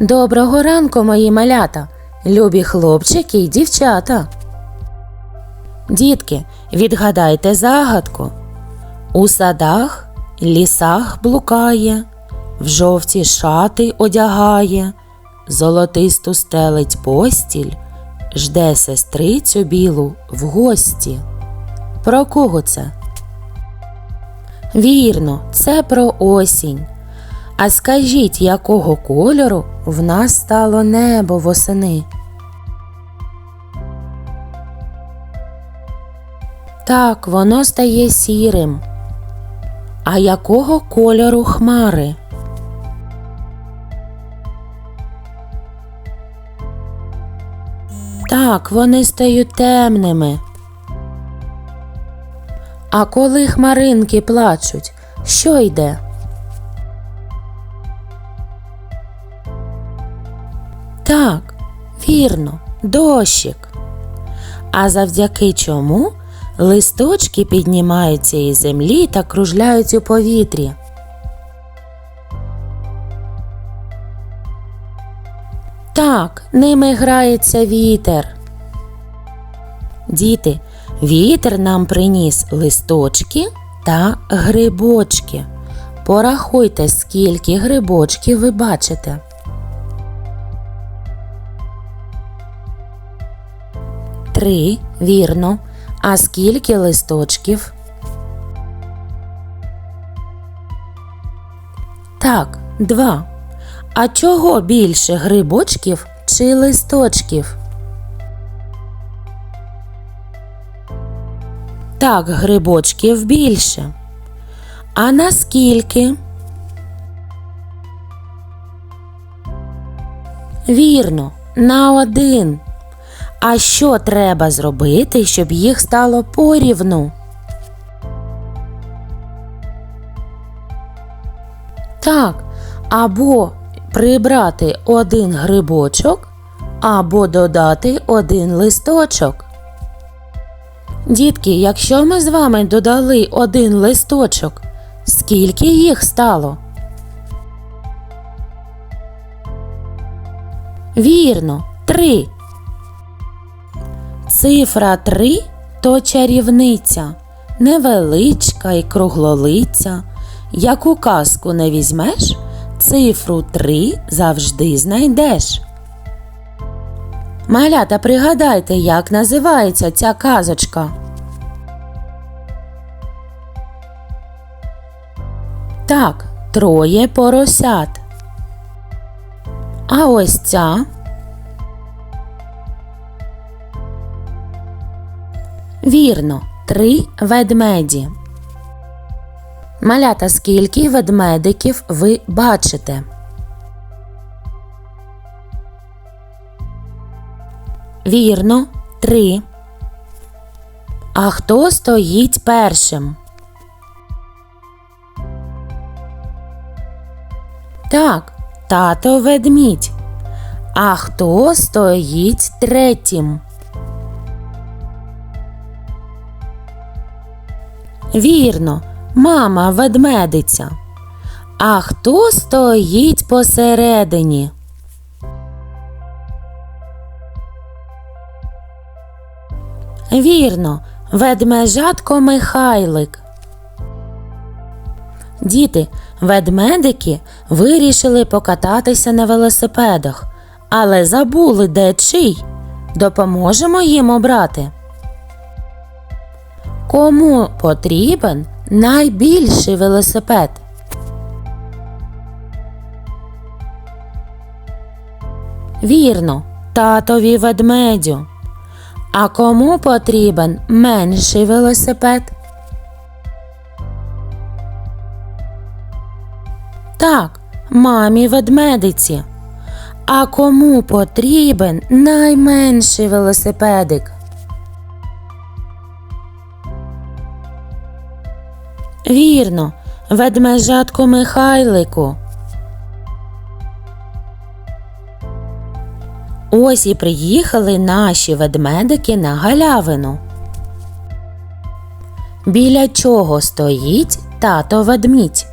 Доброго ранку, мої малята, любі хлопчики й дівчата. Дітки, відгадайте загадку. У садах, лісах блукає, в жовті шати одягає, золотисту стелить постіль, жде сестрицю білу в гості. Про кого це? Вірно, це про осінь. А скажіть, якого кольору в нас стало небо восени? Так, воно стає сірим. А якого кольору хмари? Так, вони стають темними. А коли хмаринки плачуть, що йде? Так, вірно, дощик. А завдяки чому листочки піднімаються із землі та кружляють у повітрі. Так, ними грається вітер. Діти, вітер нам приніс листочки та грибочки. Порахуйте, скільки грибочків ви бачите. Три, вірно. А скільки листочків? Так, два. А чого більше грибочків чи листочків? Так, грибочків більше. А наскільки? Вірно, на один. А що треба зробити, щоб їх стало порівну? Так, або прибрати один грибочок, або додати один листочок. Дітки, якщо ми з вами додали один листочок, скільки їх стало? Вірно, три. Цифра 3 то чарівниця, невеличка й круглолиця. Яку казку не візьмеш, цифру 3 завжди знайдеш. Малята, пригадайте, як називається ця казочка. Так, троє поросят. А ось ця. Вірно, три ведмеді. Малята, скільки ведмедиків ви бачите? Вірно, три. А хто стоїть першим? Так, тато ведмідь. А хто стоїть третім? Вірно, мама ведмедиця. А хто стоїть посередині? Вірно, ведмежатко Михайлик. Діти, ведмедики вирішили покататися на велосипедах, але забули де чий. Допоможемо їм обрати. Кому потрібен найбільший велосипед? Вірно, татові ведмедю. А кому потрібен менший велосипед? Так, мамі ведмедиці. А кому потрібен найменший велосипедик? Вірно, ведмежатку Михайлику. Ось і приїхали наші ведмедики на галявину. Біля чого стоїть тато ведмідь?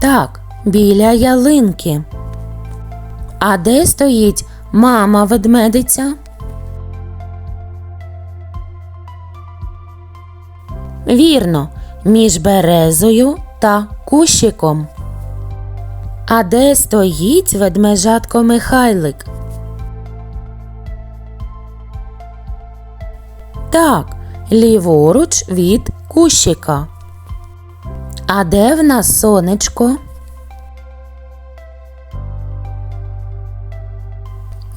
Так, біля ялинки. А де стоїть мама ведмедиця? Вірно, між березою та кущиком. А де стоїть ведмежатко Михайлик? Так, ліворуч від кущика. А де в нас сонечко?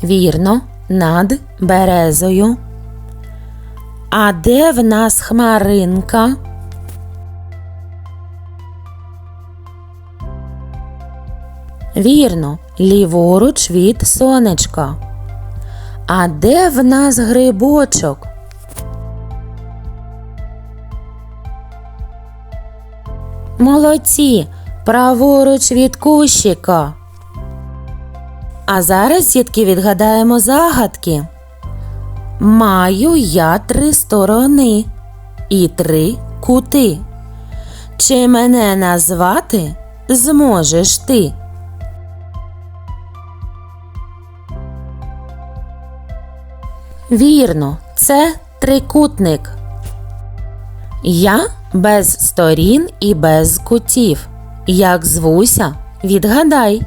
Вірно, над березою. А де в нас хмаринка? Вірно, ліворуч від сонечка. А де в нас грибочок? Молодці, праворуч від кущика. А зараз, дітки, відгадаємо загадки. Маю я три сторони і три кути. Чи мене назвати зможеш ти? Вірно, це трикутник. Я без сторін і без кутів. Як звуся, відгадай.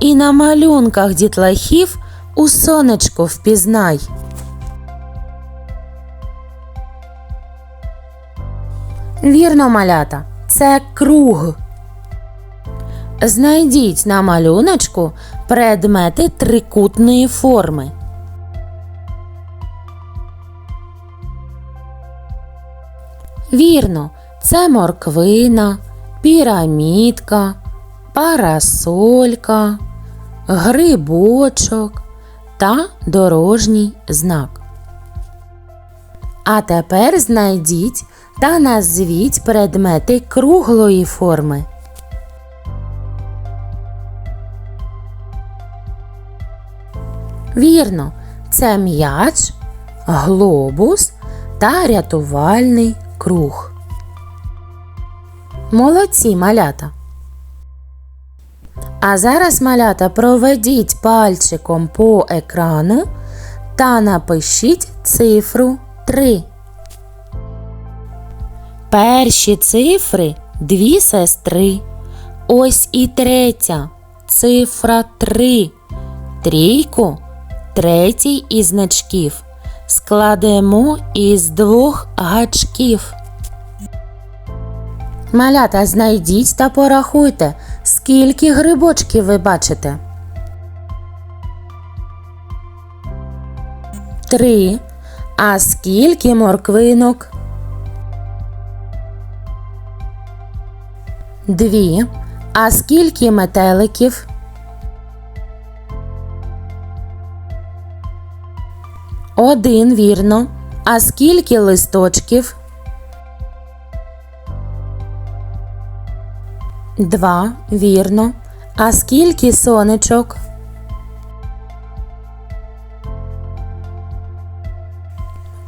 І на малюнках дітлахів у сонечко впізнай. Вірно, малята, це круг. Знайдіть на малюночку предмети трикутної форми. Вірно, це морквина, пірамідка, парасолька, грибочок та дорожній знак. А тепер знайдіть та назвіть предмети круглої форми. Вірно, це м'яч, глобус та рятувальний круг. Молодці малята. А зараз малята проведіть пальчиком по екрану та напишіть цифру 3. Перші цифри дві сестри. Ось і третя цифра 3. Трійку третій із значків складемо із двох гачків. Малята, знайдіть та порахуйте, скільки грибочків ви бачите. Три. А скільки морквинок? Дві. А скільки метеликів? Один, вірно. А скільки листочків? Два, вірно. А скільки сонечок?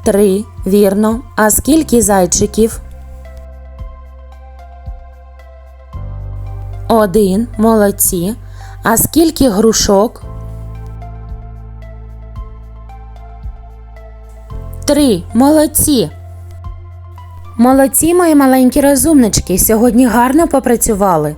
Три, вірно. А скільки зайчиків? Один, молодці. А скільки грушок? Три. Молодці. Молодці, мої маленькі розумнички. Сьогодні гарно попрацювали.